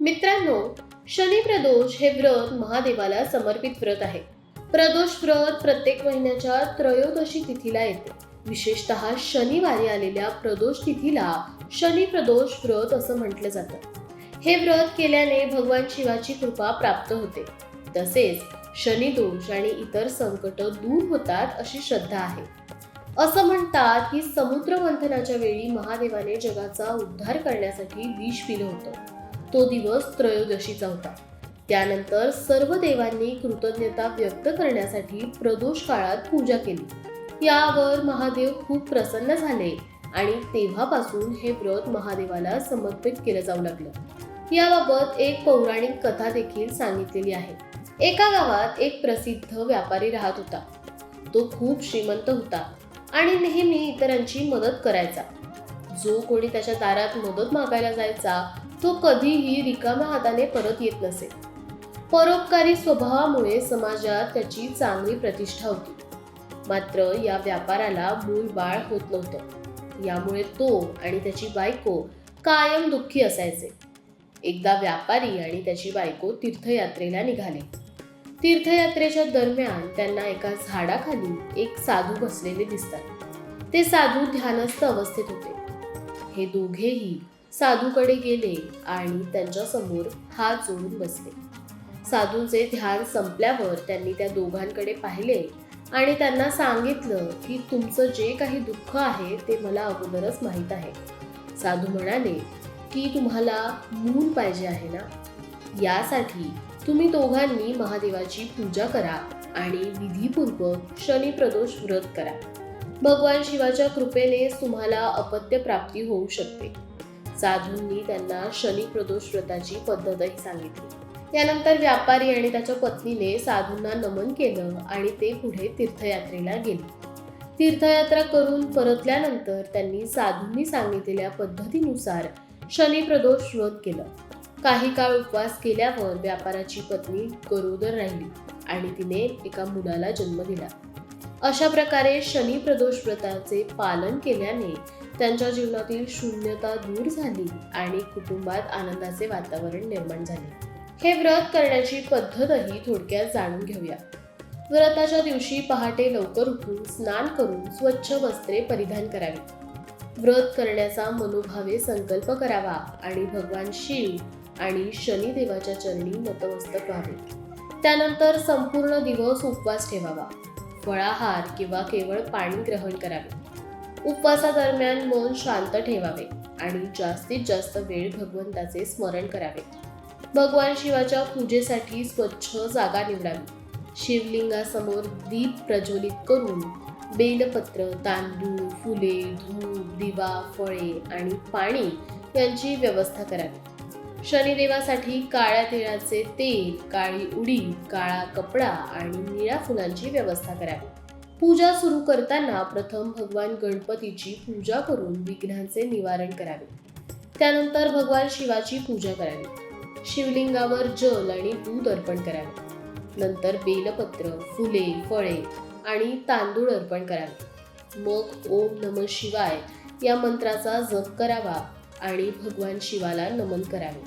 मित्रांनो शनी प्रदोष हे व्रत महादेवाला समर्पित व्रत आहे. प्रदोष व्रत प्रत्येक महिन्याच्या त्रयोदशी तिथीला येते. विशेषतः शनिवारी आलेल्या प्रदोष तिथीला शनी प्रदोष व्रत असं म्हटलं जातं. हे व्रत केल्याने भगवान शिवाची कृपा प्राप्त होते. तसेच शनिदोष आणि इतर संकट दूर होतात अशी श्रद्धा आहे. असं म्हणतात की समुद्र मंथनाच्या वेळी महादेवाने जगाचा उद्धार करण्यासाठी विष पिलं होतं. तो दिवस त्रयोदशीचा होता. त्यानंतर सर्व देवांनी कृतज्ञता व्यक्त करण्यासाठी प्रदोष काळात पूजा केली. यावर महादेव खूप प्रसन्न झाले आणि तेव्हापासून हे व्रत महादेवाला समर्पित केलं जाऊ लागलं. याबाबत एक पौराणिक कथा देखील सांगितलेली आहे. एका गावात एक प्रसिद्ध व्यापारी राहत होता. तो खूप श्रीमंत होता आणि नेहमी इतरांची मदत करायचा. जो कोणी त्याच्या दारात मदत मागायला जायचा तो कधीही रिकाम्या हाताने परत येत नसे. परोपकारी स्वभावामुळे समाजात त्याची चांगली प्रतिष्ठा होती. मात्र या व्यापाराला मूल बाळ होत नव्हतं. यामुळे तो आणि त्याची बायको कायम दुःखी असायचे. एकदा व्यापारी आणि त्याची बायको तीर्थयात्रेला निघाले. तीर्थयात्रेच्या दरम्यान त्यांना एका झाडाखाली एक साधू बसलेले दिसतात. ते साधू ध्यानस्थ अवस्थेत होते. हे दोघेही साधूकडे गेले आणि त्यांच्यासमोर हात जोडून बसले. साधूंचे ध्यान संपल्यावर त्यांनी त्या दोघांकडे पाहिले आणि त्यांना सांगितलं की तुमचं जे काही दुःख आहे ते मला अगोदरच माहीत आहे. साधू म्हणाले की तुम्हाला मूल पाहिजे आहे ना? यासाठी तुम्ही दोघांनी महादेवाची पूजा करा आणि विधीपूर्वक शनिप्रदोष व्रत करा. भगवान शिवाच्या कृपेने तुम्हाला अपत्य प्राप्ती होऊ शकते. साधूंनी त्यांना शनी प्रदोष व्रताची पद्धतही सांगितली. यानंतर व्यापारी आणि त्याच्या पत्नीने साधूंना नमन केलं आणि ते पुढे तीर्थयात्रेला गेले. तीर्थयात्रा करून परतल्यानंतर त्यांनी साधूंनी सांगितलेल्या पद्धतीनुसार शनी प्रदोष व्रत केलं. काही काळ उपवास केल्यावर व्यापाराची पत्नी गरोदर राहिली आणि तिने एका मुलाला जन्म दिला. अशा प्रकारे शनी प्रदोष व्रताचे पालन केल्याने त्यांच्या जीवनातील शून्यता दूर झाली आणि कुटुंबात आनंदाचे वातावरण निर्माण झाले. हे व्रत करण्याची पद्धतही थोडक्यात जाणून घेऊया. व्रताच्या दिवशी पहाटे लवकर उठून स्नान करून स्वच्छ वस्त्रे परिधान करावी. व्रत करण्याचा मनोभावे संकल्प करावा आणि भगवान शिव आणि शनिदेवाच्या चरणी नतमस्तक व्हावे. त्यानंतर संपूर्ण दिवस उपवास ठेवावा. फळाहार किंवा केवळ पाणी ग्रहण करावे. उपवासादरम्यान मन शांत ठेवावे आणि जास्तीत जास्त वेळ भगवंताचे स्मरण करावे. भगवान शिवाच्या पूजेसाठी स्वच्छ जागा निवडावी. शिवलिंगासमोर दीप प्रज्वलित करून बेलपत्र तांदूळ फुले धूप दिवा फळे आणि पाणी यांची व्यवस्था करावी. शनिदेवासाठी काळ्या तिळाचे तेल काळी उडी काळा कपडा आणि निळ्या फुलांची व्यवस्था करावी. पूजा सुरू करताना प्रथम भगवान गणपतीची पूजा करून विघ्नांचे निवारण करावे. त्यानंतर भगवान शिवाची पूजा करावी. शिवलिंगावर जल आणि दूध अर्पण करावे. नंतर बेलपत्र फुले फळे आणि तांदूळ अर्पण करावे. मग ओम नम शिवाय या मंत्राचा जप करावा आणि भगवान शिवाला नमन करावे.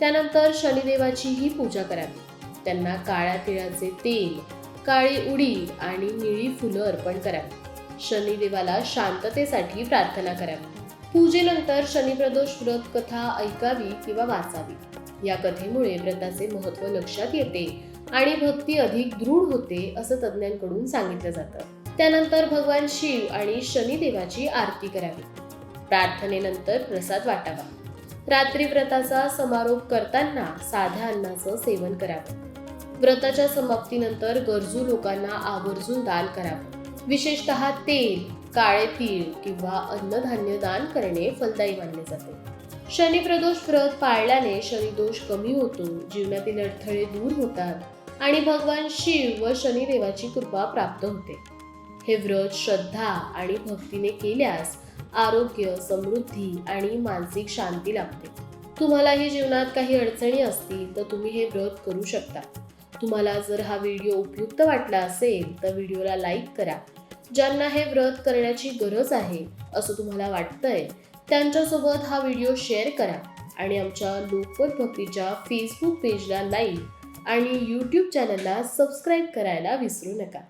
त्यानंतर शनिदेवाचीही पूजा करावी. त्यांना काळ्या तिळाचे तेल काळी उडी आणि निळी फुलं अर्पण करावी शनिदेवाला शांततेसाठी प्रार्थना करावी पूजेनंतर शनिप्रदोष व्रत कथा ऐकावी किंवा वाचावी. या कथेमुळे व्रताचे महत्त्व लक्षात येते आणि भक्ती अधिक दृढ होते असं तज्ज्ञांकडून सांगितलं जातं. त्यानंतर भगवान शिव आणि शनिदेवाची आरती करावी. प्रार्थनेनंतर प्रसाद वाटावा. रात्री व्रताचा समारोप करताना साध्या अन्नाचं सेवन करावं. व्रताच्या समाप्तीनंतर गरजू लोकांना आवर्जून दान करावं. विशेषतः तेल काळे तीळ किंवा अन्नधान्य दान करणे फलदायी मानले जाते. शनिप्रदोष व्रत पाळल्याने शनिदोष कमी होतो जीवनातील अडथळे दूर होतात आणि भगवान शिव व शनिदेवाची कृपा प्राप्त होते. हे व्रत श्रद्धा आणि भक्तीने केल्यास आरोग्य समृद्धी आणि मानसिक शांती लाभते. तुम्हालाही जीवनात काही अडचणी असतील तर तुम्ही हे व्रत करू शकता. तुम्हाला जर हा व्हिडिओ उपयुक्त वाटला असेल तर व्हिडिओला लाईक करा. ज्यांना हे व्रत करण्याची गरज आहे असं तुम्हाला वाटतंय त्यांच्यासोबत हा व्हिडिओ शेअर करा. आणि आमच्या लोकमत भक्तीच्या फेसबुक पेजला लाईक आणि यूट्यूब चॅनलला सबस्क्राईब करायला विसरू नका.